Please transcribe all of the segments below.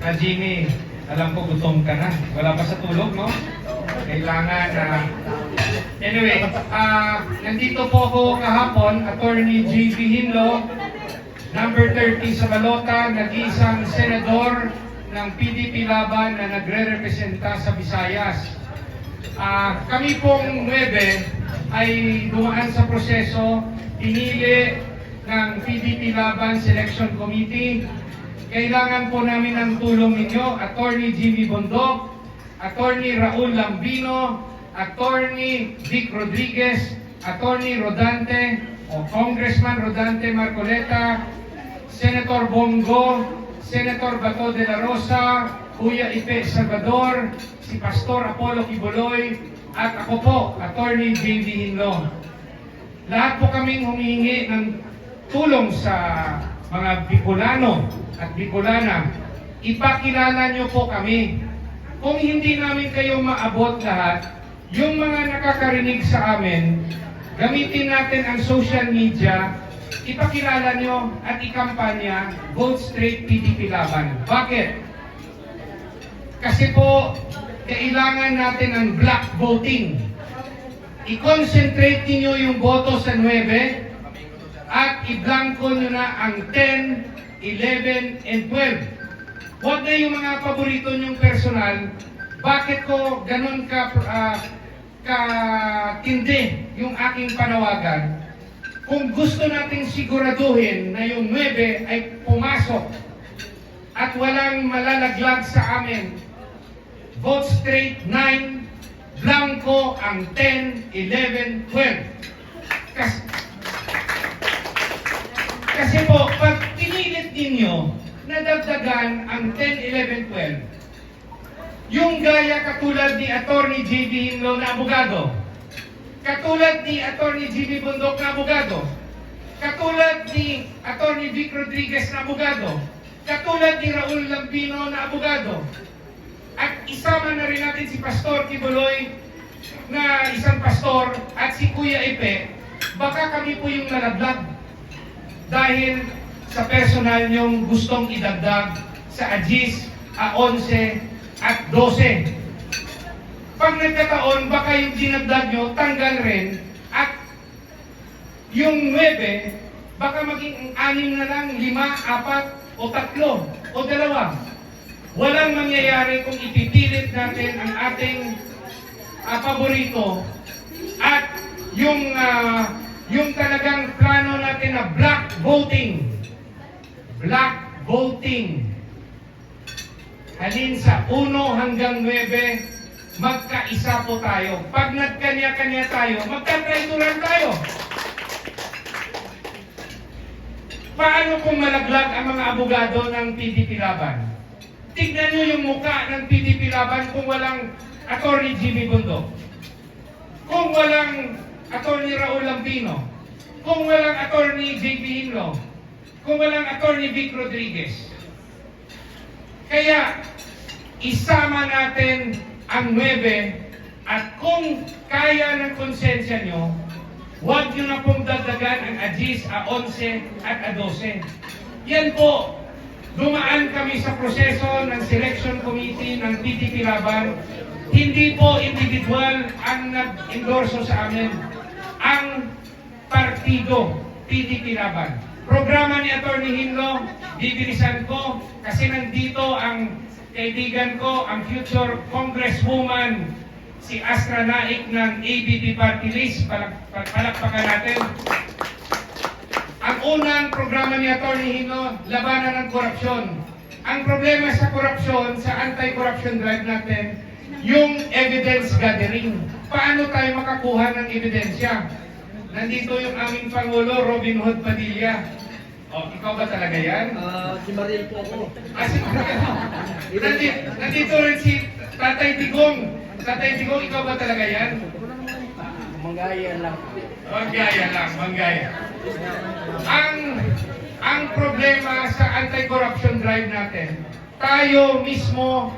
Ah, Jimmy, alam ko gutom ka na. Wala pa sa tulog, no? Kailangan na... anyway, ah, nandito po ako kahapon, Attorney J.B. Hinlo, number 30 sa Balota, nag-iisang senador ng PDP Laban na nagre-representa sa Visayas. Ah, kami pong 9 ay dumaan sa proseso, pinili ng PDP Laban Selection Committee. Kailangan po namin ng tulong ninyo, Attorney Jimmy Bondok, Attorney Raul Lambino, Attorney Vic Rodriguez, Attorney Rodante, o Congressman Rodante Marcoleta, Senator Bongo, Senator Bato de la Rosa, Kuya Ipe Salvador, si Pastor Apollo Kibuloy, at ako po, Attorney J.D. Hinlo. Lahat po kaming humihingi ng tulong sa mga Bicolano at Bicolana. Ipakilala nyo po kami. Kung hindi namin kayo maabot lahat, yung mga nakakarinig sa amin, gamitin natin ang social media, ipakilala nyo at ikampanya, Vote Straight PDP Laban. Bakit? Kasi po, kailangan natin ang black voting. I-concentrate niyo yung boto sa 9 at i-blanco nyo na ang 10, 11, and 12. Huwag na yung mga paborito nyong personal. Bakit ko ganun ka ah, katindi yung aking panawagan? Kung gusto nating siguraduhin na yung 9 ay pumasok at walang malalaglag sa amin, vote straight 9, blanco ang 10, 11, 12. Kasi, kasi po, pag pinilit ninyo na dagdagan ang 10, 11, 12, yung gaya katulad ni Attorney J.B. Hinlo na abogado, katulad ni Attorney Jimmy Bundok na abogado, katulad ni Attorney Vic Rodriguez na abogado, katulad ni Raul Lambino na abogado, at isama na rin natin si Pastor Kibuloy na isang pastor at si Kuya Epe, baka kami po yung nalaglag dahil sa personal niyong gustong idagdag sa AGIS, A11 at 12. Pag nagkataon, baka yung dinagdag nyo, tanggal rin at yung 9, baka maging anim na lang, lima, apat, o tatlo, o dalawa. Walang mangyayari kung ipipilit natin ang ating ah, paborito at yung ah, yung talagang plano natin na black voting. Black voting. Halin sa 1 hanggang 9, magkaisa po tayo. Pag nagkanya-kanya tayo, magkatraituran tayo. Paano kung malaglag ang mga abogado ng PDP Laban? Tignan nyo yung muka ng PDP Laban kung walang Attorney Jimmy Bundok. Kung walang Attorney Raul Lambino. Kung walang Attorney J.P. Hinlo. Kung walang Attorney Vic Rodriguez. Kaya, isama natin ang 9 at kung kaya ng konsensya nyo, huwag nyo na pong dagdagan ang AGIS, A11 at A12. Yan po, dumaan kami sa proseso ng selection committee ng PTP Laban. Hindi po individual ang nag-endorso sa amin. Ang partido, PDP Laban. Programa ni Atty. Hinlo, bibilisan ko kasi nandito ang kaibigan ko, ang future congresswoman, si Astra Naik ng ABP Party List. Palak palakpakan natin. Ang unang programa ni Atty. Hino, labanan ng korupsyon. Ang problema sa korupsyon, sa anti-corruption drive natin, yung evidence gathering. Paano tayo makakuha ng ebidensya? Nandito yung aming Pangulo, Robin Hood Padilla. O, ikaw ba talaga yan? Ah, si Mariel po ako. Ah, si nandito, nandito rin si Tatay Digong. Tatay Digong, ikaw ba talaga yan? Manggaya lang. Manggaya lang, manggaya. Ang ang problema sa anti-corruption drive natin, tayo mismo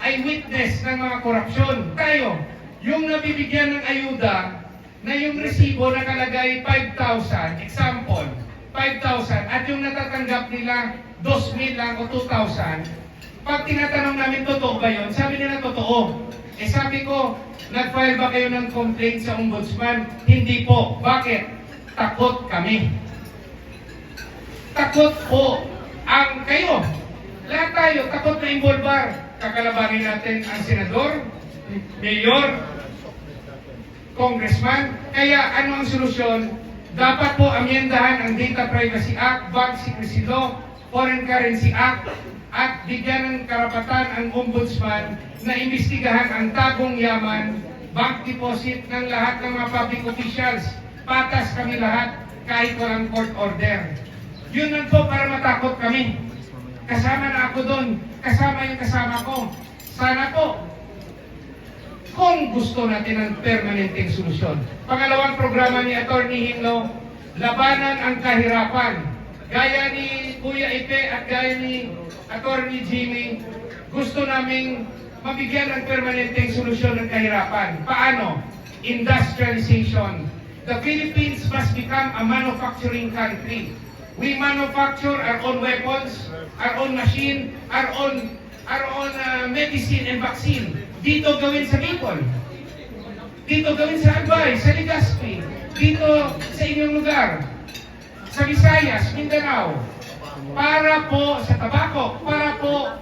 ay witness ng mga korupsyon. Tayo, yung nabibigyan ng ayuda na yung resibo nakalagay 5,000, example, 5,000, at yung natatanggap nila 2,000 lang o 2,000, pag tinatanong namin totoo ba yun, sabi nila totoo. Eh sabi ko, nag-file ba kayo ng complaint sa ombudsman? Hindi po. Bakit? Takot kami. Takot po ang kayo. Lahat tayo, takot na involvar. Kakalabanin natin ang senador, mayor, congressman. Kaya ano ang solusyon? Dapat po amyendahan ang Data Privacy Act, Bank Secrecy Law, Foreign Currency Act, at bigyan ng karapatan ang ombudsman na imbestigahan ang tagong yaman, bank deposit ng lahat ng mga public officials. Patas kami lahat kahit walang court order. Yun lang po para matakot kami. Kasama na ako doon. Kasama yung kasama ko. Sana po, kung gusto natin ng permanenteng solusyon. Pangalawang programa ni Attorney Himlo, labanan ang kahirapan. Gaya ni Kuya Ipe at gaya ni Attorney Jimmy, gusto naming mabigyan ng permanenteng solusyon ng kahirapan. Paano? Industrialization. The Philippines must become a manufacturing country. We manufacture our own weapons, our own machine, our own our own uh, medicine and vaccine. Dito gawin sa Bicol. Dito gawin sa Albay, sa Legazpi. Dito sa inyong lugar. Sa Visayas, Mindanao. Para po sa tabako, para po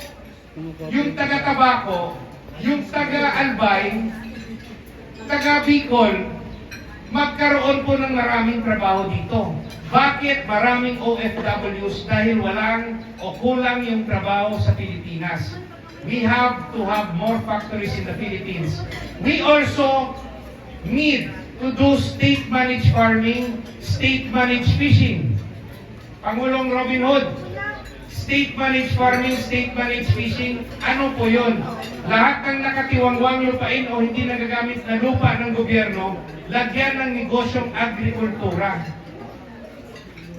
yung taga-tabako, yung taga-Albay, taga-Bicol, magkaroon po ng maraming trabaho dito. Bakit maraming OFWs? Dahil walang o kulang yung trabaho sa Pilipinas. We have to have more factories in the Philippines. We also need to do state-managed farming, state-managed fishing. Pangulong Robin Hood, state-managed farming, state-managed fishing, ano po yun? Lahat ng nakatiwangwang lupain o hindi nagagamit na lupa ng gobyerno, lagyan ng negosyong agrikultura.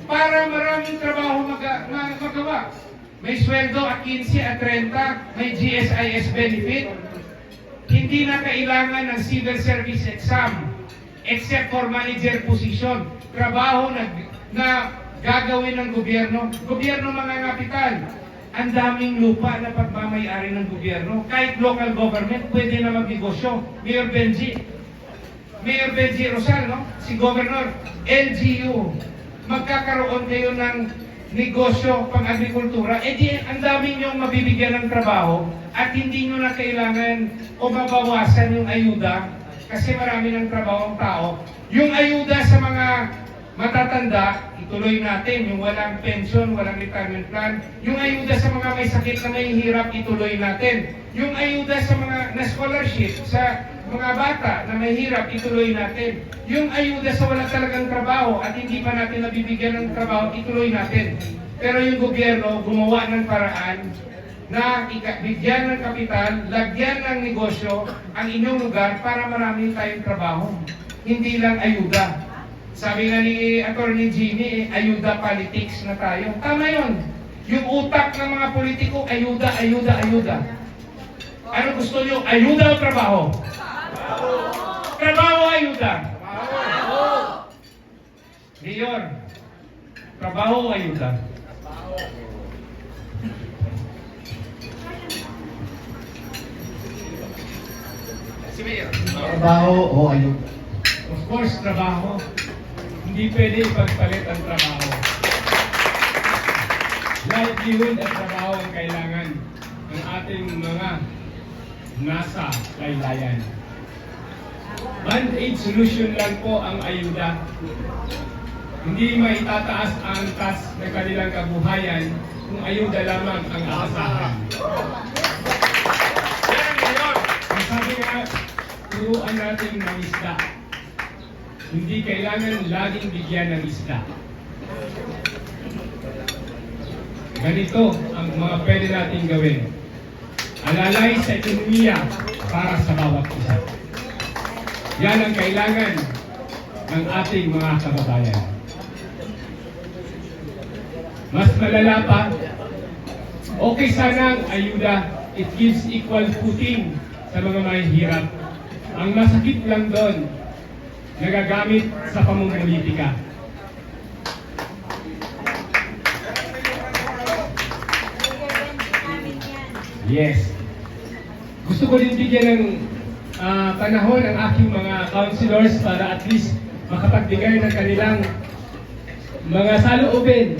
Para maraming trabaho maga, ma- magawa. May sweldo at 15 at 30, may GSIS benefit, hindi na kailangan ng civil service exam except for manager position. Trabaho na, na gagawin ng gobyerno. Gobyerno mga kapital. Ang daming lupa na pagmamayari ng gobyerno. Kahit local government, pwede na magnegosyo. Mayor Benji. Mayor Benji Rosal, no? Si Governor, LGU. Magkakaroon kayo ng negosyo pang agrikultura, eh di ang dami niyong mabibigyan ng trabaho at hindi niyo na kailangan o mabawasan yung ayuda kasi marami ng trabaho ang tao. Yung ayuda sa mga matatanda, ituloy natin. Yung walang pension, walang retirement plan. Yung ayuda sa mga may sakit na may hirap, ituloy natin. Yung ayuda sa mga na scholarship, sa mga bata na may hirap, ituloy natin. Yung ayuda sa wala talagang trabaho at hindi pa natin nabibigyan ng trabaho, ituloy natin. Pero yung gobyerno gumawa ng paraan na bigyan ng kapital, lagyan ng negosyo ang inyong lugar para marami tayong trabaho. Hindi lang ayuda. Sabi nga ni Attorney Jimmy, ayuda politics na tayo. Tama yon. Yung utak ng mga politiko, ayuda, ayuda, ayuda. Ano gusto nyo? Ayuda o trabaho? Trabaho ayuda? Mayor, trabaho ayuda? Si Mayor. Trabaho o ayuda. Of course, trabaho. Hindi pwede ipagpalit ang trabaho. Livelihood at trabaho ang kailangan ng ating mga nasa laylayan. Band-aid solution lang po ang ayuda. Hindi maitataas ang angkas ng kanilang kabuhayan kung ayuda lamang ang aasahan. Sabi nga, turuan natin ng isda. Hindi kailangan laging bigyan ng isda. Ganito ang mga pwede natin gawin. Alalay sa ekonomiya para sa bawat isa. Yan ang kailangan ng ating mga kababayan. Mas malala pa, okay sana ang ayuda. It gives equal footing sa mga mahihirap. Ang masakit lang doon, nagagamit sa pamumulitika. Yes. Gusto ko din bigyan ng ah, panahon ang aking mga councilors para at least makapagbigay ng kanilang mga saloobin